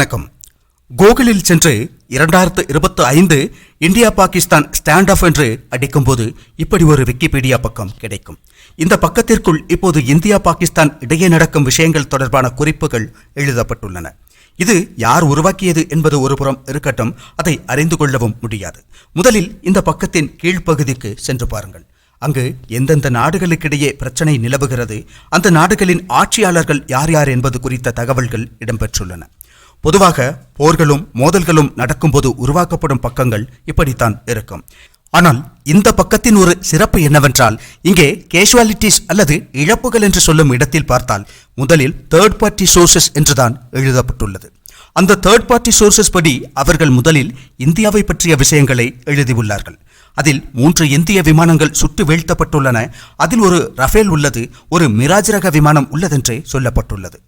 வணக்கம். கோகுலில் சென்று இரண்டாயிரத்து இருபத்தி ஐந்து இந்தியா பாகிஸ்தான் ஸ்டாண்ட் ஆஃப் என்று அடிக்கும்போது இப்படி ஒரு விக்கிபீடியா பக்கம் கிடைக்கும். இந்த பக்கத்திற்குள் இப்போது இந்தியா பாகிஸ்தான் இடையே நடக்கும் விஷயங்கள் தொடர்பான குறிப்புகள் எழுதப்பட்டுள்ளன. இது யார் உருவாக்கியது என்பது ஒருபுறம் இருக்கட்டும் அதை அறிந்து கொள்ளவும் முடியாது. முதலில் இந்த பக்கத்தின் கீழ்ப்பகுதிக்கு சென்று பாருங்கள். அங்கு எந்தெந்த நாடுகளுக்கிடையே பிரச்சனை நிலவுகிறது அந்த நாடுகளின் ஆட்சியாளர்கள் யார் யார் என்பது குறித்த தகவல்கள் இடம்பெற்றுள்ளன. பொதுவாக போர்களும் மோதல்களும் நடக்கும்போது உருவாக்கப்படும் பக்கங்கள் இப்படித்தான் இருக்கும். ஆனால் இந்த பக்கத்தின் ஒரு சிறப்பு என்னவென்றால் இங்கே கேஷுவாலிட்டிஸ் அல்லது இழப்புகள் என்று சொல்லும் இடத்தில் பார்த்தால் முதலில் தேர்ட் பார்ட்டி சோர்சஸ் என்றுதான் எழுதப்பட்டுள்ளது. அந்த தேர்ட் பார்ட்டி சோர்சஸ் படி அவர்கள் முதலில் இந்தியாவை பற்றிய விஷயங்களை எழுதியுள்ளார்கள். அதில் மூன்று இந்திய விமானங்கள் சுட்டு வீழ்த்தப்பட்டுள்ளன. அதில் ஒரு ரஃபேல் உள்ளது ஒரு மிராஜ் ரக விமானம் உள்ளதென்றே சொல்லப்பட்டுள்ளது.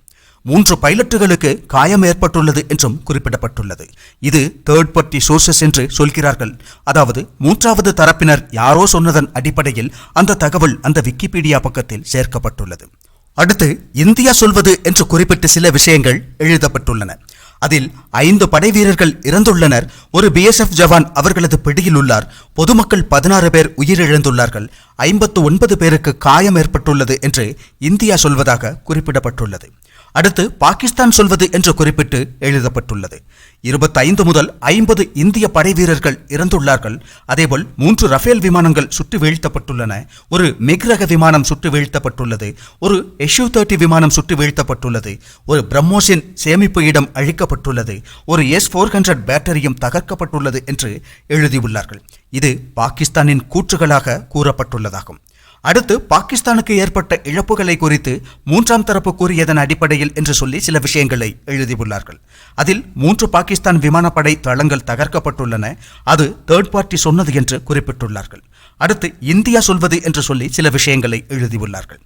மூன்று பைலட்டுகளுக்கு காயம் ஏற்பட்டுள்ளது என்றும் குறிப்பிடப்பட்டுள்ளது. இது தேர்ட் பார்ட்டி சோர்சஸ் என்று சொல்கிறார்கள். அதாவது மூன்றாவது தரப்பினர் யாரோ சொன்னதன் அடிப்படையில் அந்த தகவல் அந்த விக்கிபீடியா பக்கத்தில் சேர்க்கப்பட்டுள்ளது. அடுத்து இந்தியா சொல்வது என்று குறிப்பிட்ட சில விஷயங்கள் எழுதப்பட்டுள்ளன. அதில் ஐந்து படை வீரர்கள் இறந்துள்ளனர். ஒரு பிஎஸ்எஃப் ஜவான் அவர்களது பிடியில் உள்ளார். பொதுமக்கள் பதினாறு பேர் உயிரிழந்துள்ளார்கள். ஐம்பத்து ஒன்பது பேருக்கு காயம் ஏற்பட்டுள்ளது என்று இந்தியா சொல்வதாக குறிப்பிடப்பட்டுள்ளது. அடுத்து பாகிஸ்தான் சொல்வது என்று குறிப்பிட்டு எழுதப்பட்டுள்ளது. இருபத்தைந்து முதல் ஐம்பது இந்திய படை வீரர்கள் இறந்துள்ளார்கள். அதேபோல் மூன்று ரஃபேல் விமானங்கள் சுட்டு வீழ்த்தப்பட்டுள்ளன. ஒரு மிக்ரக விமானம் சுட்டு வீழ்த்தப்பட்டுள்ளது. ஒரு எஷ்யூ தேர்ட்டி விமானம் சுட்டு வீழ்த்தப்பட்டுள்ளது. ஒரு பிரம்மோஸின் சேமிப்பு இடம் அழிக்கப்பட்டுள்ளது. ஒரு எஸ் ஃபோர் ஹண்ட்ரட் பேட்டரியும் தகர்க்கப்பட்டுள்ளது என்று எழுதியுள்ளார்கள். இது பாகிஸ்தானின் கூற்றுகளாக கூறப்பட்டுள்ளதாகும். அடுத்து பாகிஸ்தானுக்கு ஏற்பட்ட இழப்புகளை குறித்து மூன்றாம் தரப்பு கூறியதன் அடிப்படையில் என்று சொல்லி சில விஷயங்களை எழுதியுள்ளார்கள். அதில் மூன்று பாகிஸ்தான் விமானப்படை தளங்கள் தகர்க்கப்பட்டுள்ளன. அது தேர்ட் பார்ட்டி சொன்னது என்று குறிப்பிட்டுள்ளார்கள். அடுத்து இந்தியா சொல்வது என்று சொல்லி சில விஷயங்களை எழுதியுள்ளார்கள்.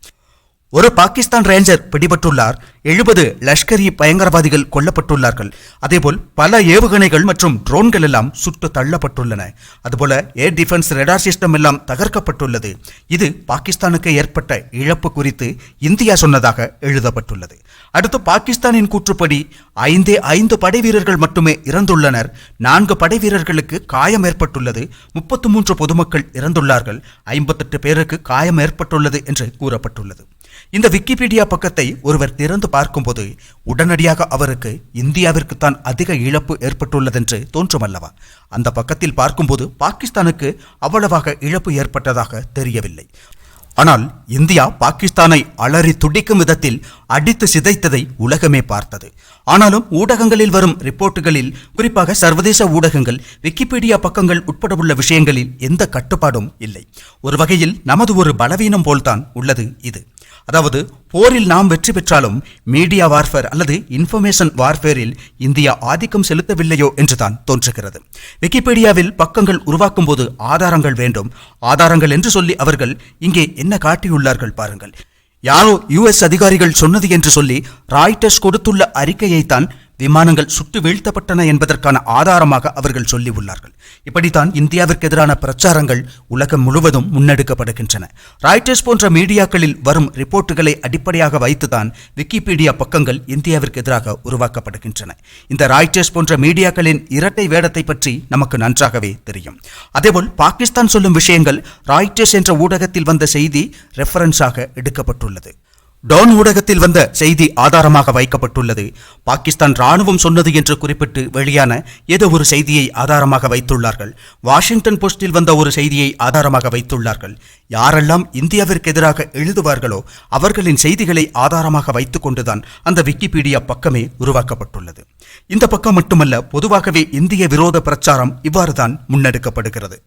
ஒரு பாகிஸ்தான் ரேஞ்சர் பிடிபட்டுள்ளார். எழுபது லஷ்கரி பயங்கரவாதிகள் கொல்லப்பட்டுள்ளார்கள். அதேபோல் பல ஏவுகணைகள் மற்றும் ட்ரோன்கள் எல்லாம் சுட்டு தள்ளப்பட்டுள்ளன. அதுபோல ஏர் டிஃபென்ஸ் ரெடார் சிஸ்டம் எல்லாம் தகர்க்கப்பட்டுள்ளது. இது பாகிஸ்தானுக்கு ஏற்பட்ட இழப்பு குறித்து இந்தியா சொன்னதாக எழுதப்பட்டுள்ளது. அடுத்து பாகிஸ்தானின் கூற்றுப்படி ஐந்தே ஐந்து படை வீரர்கள் மட்டுமே இறந்துள்ளனர். நான்கு படை வீரர்களுக்கு காயம் ஏற்பட்டுள்ளது. முப்பத்து மூன்று பொதுமக்கள் இறந்துள்ளார்கள். ஐம்பத்தெட்டு பேருக்கு காயம் ஏற்பட்டுள்ளது என்று கூறப்பட்டுள்ளது. இந்த விக்கிபீடியா பக்கத்தை ஒருவர் திறந்து பார்க்கும்போது உடனடியாக அவருக்கு இந்தியாவிற்குத்தான் அதிக இழப்பு ஏற்பட்டுள்ளதென்று தோன்றுமல்லவா? அந்த பக்கத்தில் பார்க்கும்போது பாகிஸ்தானுக்கு அவ்வளவாக இழப்பு ஏற்பட்டதாக தெரியவில்லை. ஆனால் இந்தியா பாகிஸ்தானை அலறி துடிக்கும் விதத்தில் அடித்து சிதைத்ததை உலகமே பார்த்தது. ஆனாலும் ஊடகங்களில் வரும் ரிப்போர்ட்டுகளில் குறிப்பாக சர்வதேச ஊடகங்கள் விக்கிபீடியா பக்கங்கள் உட்பட உள்ள விஷயங்களில் எந்த கட்டுப்பாடும் இல்லை. ஒரு வகையில் நமது ஒரு பலவீனம் போல்தான் உள்ளது இது. அதாவது போரில் நாம் வெற்றி பெற்றாலும் மீடியா வார்ஃபேர் அல்லது இன்ஃபர்மேஷன் வார்ஃபேரில் இந்தியா ஆதிக்கம் செலுத்தவில்லையோ என்றுதான் தோன்றுகிறது. விக்கிபீடியாவில் பக்கங்கள் உருவாக்கும் போது ஆதாரங்கள் வேண்டும். ஆதாரங்கள் என்று சொல்லி அவர்கள் இங்கே என்ன காட்டியுள்ளார்கள் பாருங்கள். யாரோ யுஎஸ் அதிகாரிகள் சொன்னது என்று சொல்லி ராய்டர்ஸ் கொடுத்துள்ள அறிக்கையைத்தான் விமானங்கள் சுட்டு வீழ்த்தப்பட்டன என்பதற்கான ஆதாரமாக அவர்கள் சொல்லியுள்ளார்கள் இப்படித்தான் இந்தியாவிற்கு எதிரான பிரச்சாரங்கள் உலகம் முழுவதும் முன்னெடுக்கப்படுகின்றன. ராய்டர்ஸ் போன்ற மீடியாக்களில் வரும் ரிப்போர்ட்டுகளை அடிப்படையாக வைத்துதான் விக்கிபீடியா பக்கங்கள் இந்தியாவிற்கு எதிராக உருவாக்கப்படுகின்றன. இந்த ராய்டர்ஸ் போன்ற மீடியாக்களின் இரட்டை வேடத்தை பற்றி நமக்கு நன்றாகவே தெரியும். அதேபோல் பாகிஸ்தான் சொல்லும் விஷயங்கள் ராய்டர்ஸ் என்ற ஊடகத்தில் வந்த செய்தி ரெஃபரன்ஸாக எடுக்கப்பட்டுள்ளது. டான் ஊடகத்தில் வந்த செய்தி ஆதாரமாக வைக்கப்பட்டுள்ளது. பாகிஸ்தான் ராணுவம் சொன்னது என்று குறிப்பிட்டு வெளியான ஏதோ ஒரு செய்தியை ஆதாரமாக வைத்துள்ளார்கள். வாஷிங்டன் போஸ்டில் வந்த ஒரு செய்தியை ஆதாரமாக வைத்துள்ளார்கள். யாரெல்லாம் இந்தியாவிற்கு எதிராக எழுதுவார்களோ அவர்களின் செய்திகளை ஆதாரமாக வைத்துக் கொண்டுதான் அந்த விக்கிபீடியா பக்கமே உருவாக்கப்பட்டுள்ளது. இந்த பக்கம் மட்டுமல்ல பொதுவாகவே இந்திய விரோத பிரச்சாரம் இவ்வாறுதான் முன்னெடுக்கப்படுகிறது.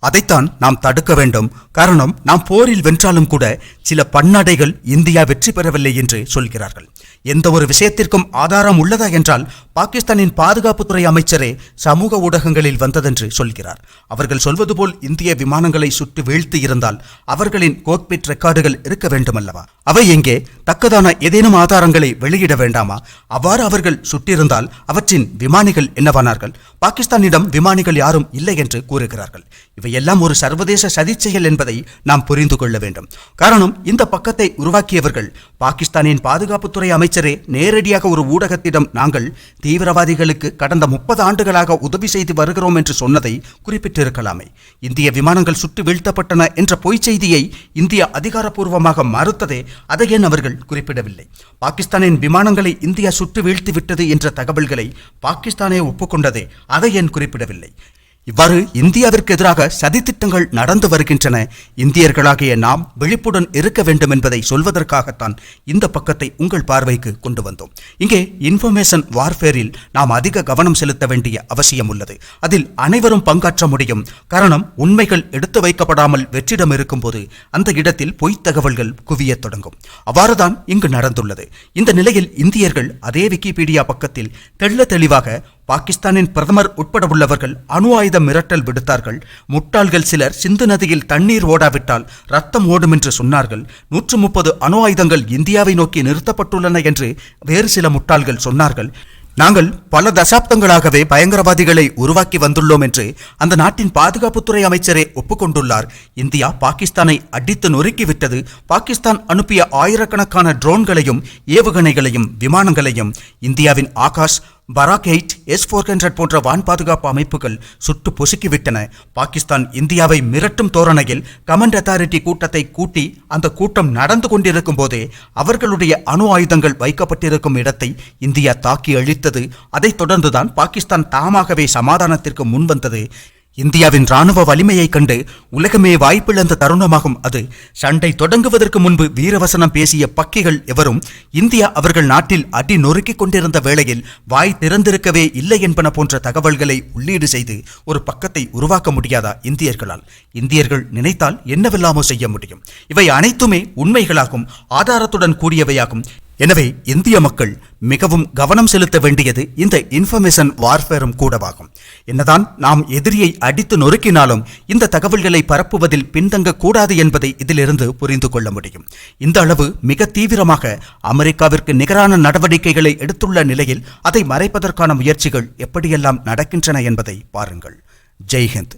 அதைத்தான் நாம் தடுக்க வேண்டும். காரணம் நாம் போரில் வென்றாலும் கூட சில பன்னாடைகள் இந்தியா வெற்றி பெறவில்லை என்று சொல்கிறார்கள். எந்த ஒரு விஷயத்திற்கும் ஆதாரம் உள்ளதா என்றால் பாகிஸ்தானின் பாதுகாப்புத்துறை அமைச்சரே சமூக ஊடகங்களில் வந்ததென்று சொல்கிறார். அவர்கள் சொல்வது போல் இந்திய விமானங்களை சுட்டு வீழ்த்தி இருந்தால் அவர்களின் கோக்பிட் ரெக்கார்டுகள் இருக்க வேண்டுமல்லவா? அவை எங்கே? தக்கதான ஏதேனும் ஆதாரங்களை வெளியிட வேண்டாமா? அவ்வாறு அவர்கள் சுட்டிருந்தால் அவற்றின் விமானிகள் என்னவானார்கள்? பாகிஸ்தானிடம் விமானிகள் யாரும் இல்லை என்று கூறுகிறார்கள். இவையெல்லாம் ஒரு சர்வதேச சதிச்செயல் என்பதை நாம் புரிந்து கொள்ள வேண்டும். காரணம் இந்த பக்கத்தை உருவாக்கியவர்கள் பாகிஸ்தானின் பாதுகாப்புத்துறை அமைச்சரே நேரடியாக ஒரு ஊடகத்திடம் நாங்கள் தீவிரவாதிகளுக்கு கடந்த முப்பது ஆண்டுகளாக உதவி செய்து வருகிறோம் என்று சொன்னதை குறிப்பிட்டிருக்கலாமே. இந்திய விமானங்கள் சுட்டு வீழ்த்தப்பட்டன என்ற பொய்ச் செய்தியை இந்தியா அதிகாரப்பூர்வமாக மறுத்ததே அதை ஏன் அவர்கள் குறிப்பிடவில்லை? பாகிஸ்தானின் விமானங்களை இந்தியா சுட்டு வீழ்த்தி விட்டது என்ற தகவல்களை பாகிஸ்தானே ஒப்புக்கொண்டதே அதை ஏன் குறிப்பிடவில்லை? இவ்வாறு இந்தியாவிற்கு எதிராக சதித்திட்டங்கள் நடந்து வருகின்றன. இந்தியர்களாகிய நாம் விழிப்புடன் இருக்க வேண்டும் என்பதை சொல்வதற்காகத்தான் இந்த பக்கத்தை உங்கள் பார்வைக்கு கொண்டு வந்தோம். இங்கே இன்ஃபர்மேஷன் வார்ஃபேரில் நாம் அதிக கவனம் செலுத்த வேண்டிய அவசியம் உள்ளது. அதில் அனைவரும் பங்காற்ற முடியும். காரணம் உண்மைகள் எடுத்து வைக்கப்படாமல் வெற்றிடம் இருக்கும்போது அந்த இடத்தில் பொய்த் தகவல்கள் குவியத் தொடங்கும். அவ்வாறுதான் இங்கு நடந்துள்ளது. இந்த நிலையில் இந்தியர்கள் அதே விக்கிபீடியா பக்கத்தில் தெள்ள தெளிவாக பாகிஸ்தானின் பிரதமர் உட்பட உள்ளவர்கள் அணு ஆயுத மிரட்டல் விடுத்தார்கள். முட்டாள்கள் சிலர் சிந்து நதியில் தண்ணீர் ஓடாவிட்டால் ரத்தம் ஓடும் என்று சொன்னார்கள். நூற்று முப்பது அணு ஆயுதங்கள் இந்தியாவை நோக்கி நிறுத்தப்பட்டுள்ளன என்று வேறு சில முட்டாள்கள் சொன்னார்கள். நாங்கள் பல தசாப்தங்களாகவே பயங்கரவாதிகளை உருவாக்கி வந்துள்ளோம் என்று அந்த நாட்டின் பாதுகாப்புத்துறை அமைச்சரே ஒப்புக்கொண்டுள்ளார். இந்தியா பாகிஸ்தானை அடித்து நொறுக்கிவிட்டது. பாகிஸ்தான் அனுப்பிய ஆயிரக்கணக்கான ட்ரோன்களையும் ஏவுகணைகளையும் விமானங்களையும் இந்தியாவின் Akash Barak eight S four hundred போன்ற வான் பாதுகாப்பு அமைப்புகள் சுட்டு பொசுக்கிவிட்டன. பாகிஸ்தான் இந்தியாவை மிரட்டும் தோரணையில் கமண்ட் அத்தாரிட்டி கூட்டத்தை கூட்டி அந்த கூட்டம் நடந்து கொண்டிருக்கும் போதே அவர்களுடைய அணு ஆயுதங்கள் வைக்கப்பட்டிருக்கும் இடத்தை இந்தியா தாக்கி அழித்தது. அதைத் தொடர்ந்துதான் பாகிஸ்தான் தாமாகவே சமாதானத்திற்கு முன்வந்தது. இந்தியாவின் ராணுவ வலிமையைக் கண்டு உலகமே வாய்ப்பிழந்த தருணமாகும் அது. சண்டை தொடங்குவதற்கு முன்பு வீரவசனம் பேசிய பக்கிகள் எவரும் இந்தியா அவர்கள் நாட்டில் அடி நொறுக்கிக் கொண்டிருந்த வேளையில் வாய் திறந்திருக்கவே இல்லை என்பன போன்ற தகவல்களை உள்ளீடு செய்து ஒரு பக்கத்தை உருவாக்க முடியாதா இந்தியர்களால்? இந்தியர்கள் நினைத்தால் என்னவெல்லாமோ செய்ய முடியும். இவை அனைத்துமே உண்மைகளாகும் ஆதாரத்துடன் கூடியவையாகும். எனவே இந்திய மக்கள் மிகவும் கவனம் செலுத்த வேண்டியது இந்த இன்ஃபர்மேஷன் வார்ஃபேரும் கூடவாகும். என்னதான் நாம் எதிரியை அடித்து நொறுக்கினாலும் இந்த தகவல்களை பரப்புவதில் பின்தங்கக்கூடாது என்பதை இதிலிருந்து புரிந்து கொள்ள முடியும். இந்த அளவு மிக தீவிரமாக அமெரிக்காவிற்கு நிகரான நடவடிக்கைகளை எடுத்துள்ள நிலையில் அதை மறைப்பதற்கான முயற்சிகள் எப்படியெல்லாம் நடக்கின்றன என்பதை பாருங்கள். ஜெய்ஹிந்த்.